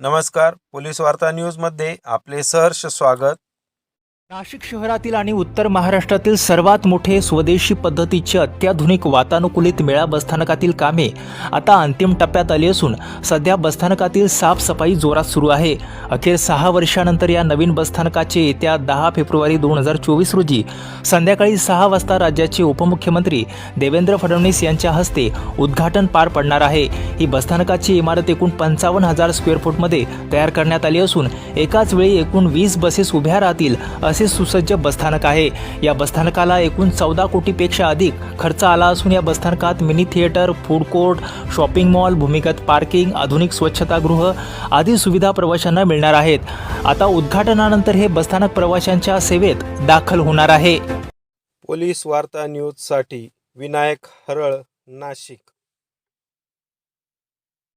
नमस्कार पोलीस वार्ता न्यूजमध्ये आपले सहर्ष स्वागत. नाशिक शहरातील आणि उत्तर महाराष्ट्रातील सर्वात मोठे स्वदेशी पद्धतीचे अत्याधुनिक वातानुकूलित मेळा बसस्थानकातील कामे आता अंतिम टप्प्यात आली असून सध्या बसस्थानकातील साफसफाई जोरात सुरू आहे. अखेर सहा वर्षानंतर या नवीन बसस्थानकाचे येत्या दहा फेब्रुवारी दोन हजार चोवीस रोजी संध्याकाळी सहा वाजता राज्याचे उपमुख्यमंत्री देवेंद्र फडणवीस यांच्या हस्ते उद्घाटन पार पडणार आहे. ही बसस्थानकाची इमारत एकूण पंचावन्न हजार स्क्वेअर फूटमध्ये तयार करण्यात आली असून एकाच वेळी एकूण वीस बसेस उभ्या राहतील असे सुसज्ज बसस्थानक आहे. या बसस्थानकाला एकूण चौदा कोटीपेक्षा अधिक खर्च आला असून या बसस्थानकात mini theatre food court shopping mall भूमिगत पार्किंग आधुनिक स्वच्छतागृह आदी सुविधा प्रवाशांना मिळणार आहेत. आता उद्घाटनानंतर हे बसस्थानक प्रवाशांच्या सेवेत दाखल होणार आहे. पोलीस वार्ता न्यूजसाठी विनायक हरळ नाशिक.